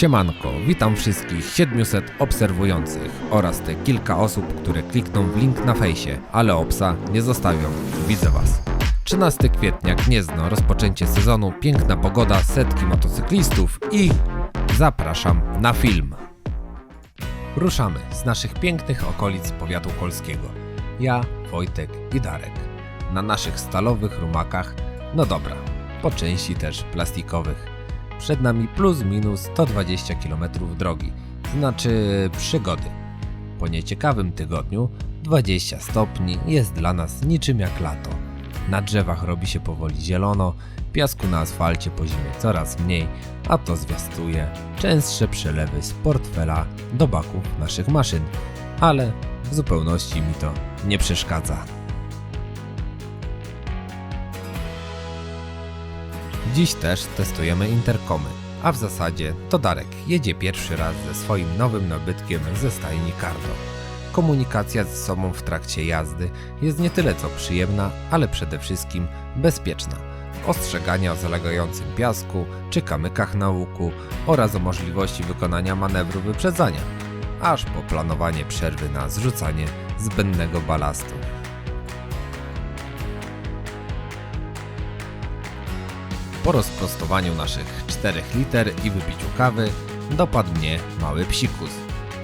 Siemanko, witam wszystkich 700 obserwujących oraz te kilka osób, które klikną w link na fejsie, ale obsa nie zostawią. Widzę Was. 13 kwietnia, Gniezno, rozpoczęcie sezonu, piękna pogoda, setki motocyklistów i zapraszam na film. Ruszamy z naszych pięknych okolic powiatu kolskiego. Ja, Wojtek i Darek. Na naszych stalowych rumakach, no dobra, po części też plastikowych. Przed nami plus minus 120 km drogi, znaczy przygody. Po nieciekawym tygodniu 20 stopni jest dla nas niczym jak lato. Na drzewach robi się powoli zielono, piasku na asfalcie po zimie coraz mniej, a to zwiastuje częstsze przelewy z portfela do baków naszych maszyn. Ale w zupełności mi to nie przeszkadza. Dziś też testujemy interkomy, a w zasadzie to Darek jedzie pierwszy raz ze swoim nowym nabytkiem ze stajni Cardo. Komunikacja ze sobą w trakcie jazdy jest nie tyle co przyjemna, ale przede wszystkim bezpieczna. Ostrzegania o zalegającym piasku czy kamykach na łuku oraz o możliwości wykonania manewru wyprzedzania, aż po planowanie przerwy na zrzucanie zbędnego balastu. Po rozprostowaniu naszych czterech liter i wypiciu kawy dopadł mnie mały psikus.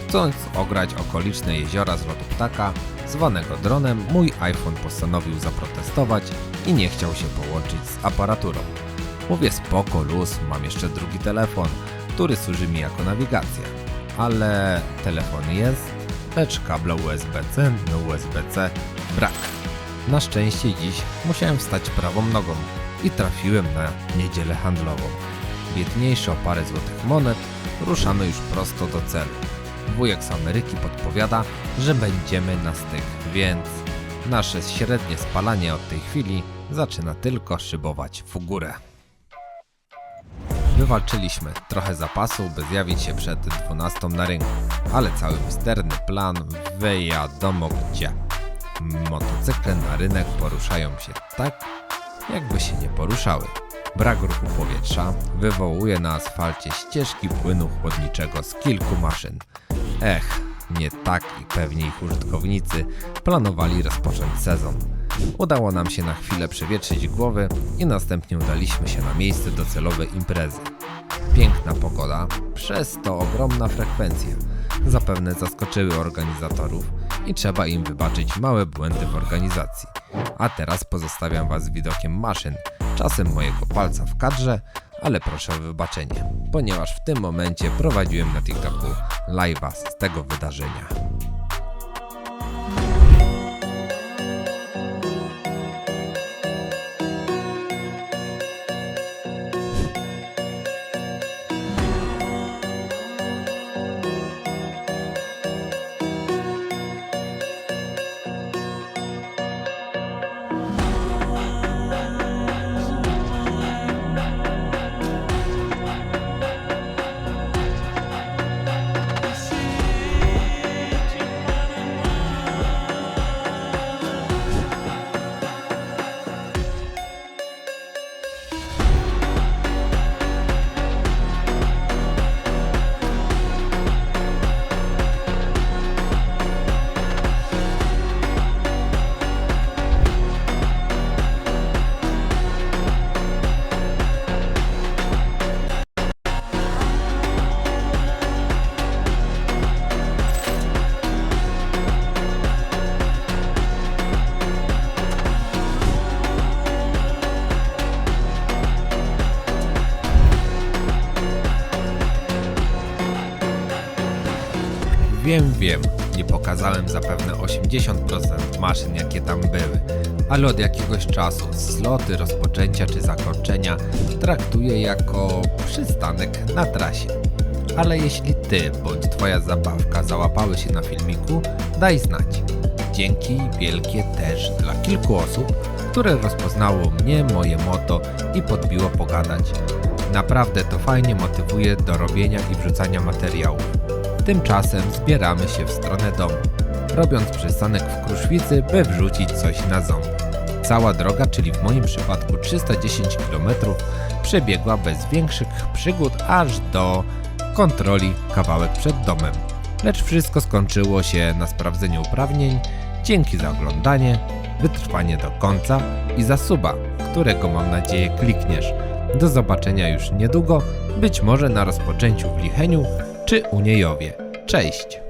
Chcąc ograć okoliczne jeziora z lotu ptaka, zwanego dronem, mój iPhone postanowił zaprotestować i nie chciał się połączyć z aparaturą. Mówię spoko, luz, mam jeszcze drugi telefon, który służy mi jako nawigacja. Ale telefon jest, lecz kabla USB-C na USB-C brak. Na szczęście dziś musiałem wstać prawą nogą i trafiłem na niedzielę handlową. Biedniejszy o parę złotych monet, ruszamy już prosto do celu. Wujek z Ameryki podpowiada, że będziemy na styk, więc nasze średnie spalanie od tej chwili zaczyna tylko szybować w górę. Wywalczyliśmy trochę zapasu, by zjawić się przed 12 na rynku, ale cały misterny plan wiadomo gdzie. Motocykle na rynek poruszają się tak, jakby się nie poruszały. Brak ruchu powietrza wywołuje na asfalcie ścieżki płynu chłodniczego z kilku maszyn. Ech, nie tak i pewnie ich użytkownicy planowali rozpocząć sezon. Udało nam się na chwilę przewietrzyć głowy i następnie udaliśmy się na miejsce docelowej imprezy. Piękna pogoda, przez to ogromna frekwencja. Zapewne zaskoczyły organizatorów i trzeba im wybaczyć małe błędy w organizacji. A teraz pozostawiam Was z widokiem maszyn, czasem mojego palca w kadrze, ale proszę o wybaczenie, ponieważ w tym momencie prowadziłem na TikToku live'a z tego wydarzenia. Wiem, wiem, nie pokazałem zapewne 80% maszyn, jakie tam były, ale od jakiegoś czasu sloty rozpoczęcia czy zakończenia traktuję jako przystanek na trasie. Ale jeśli ty bądź twoja zabawka załapały się na filmiku, daj znać. Dzięki wielkie też dla kilku osób, które rozpoznało mnie, moje moto i podbiło pogadać. Naprawdę to fajnie motywuje do robienia i wrzucania materiałów. Tymczasem zbieramy się w stronę domu, robiąc przystanek w Kruszwicy, by wrzucić coś na ząb. Cała droga, czyli w moim przypadku 310 km, przebiegła bez większych przygód aż do kontroli kawałek przed domem. Lecz wszystko skończyło się na sprawdzeniu uprawnień. Dzięki za oglądanie, wytrwanie do końca i za suba, którego mam nadzieję klikniesz. Do zobaczenia już niedługo, być może na rozpoczęciu w Licheniu czy u Niejowie. Cześć!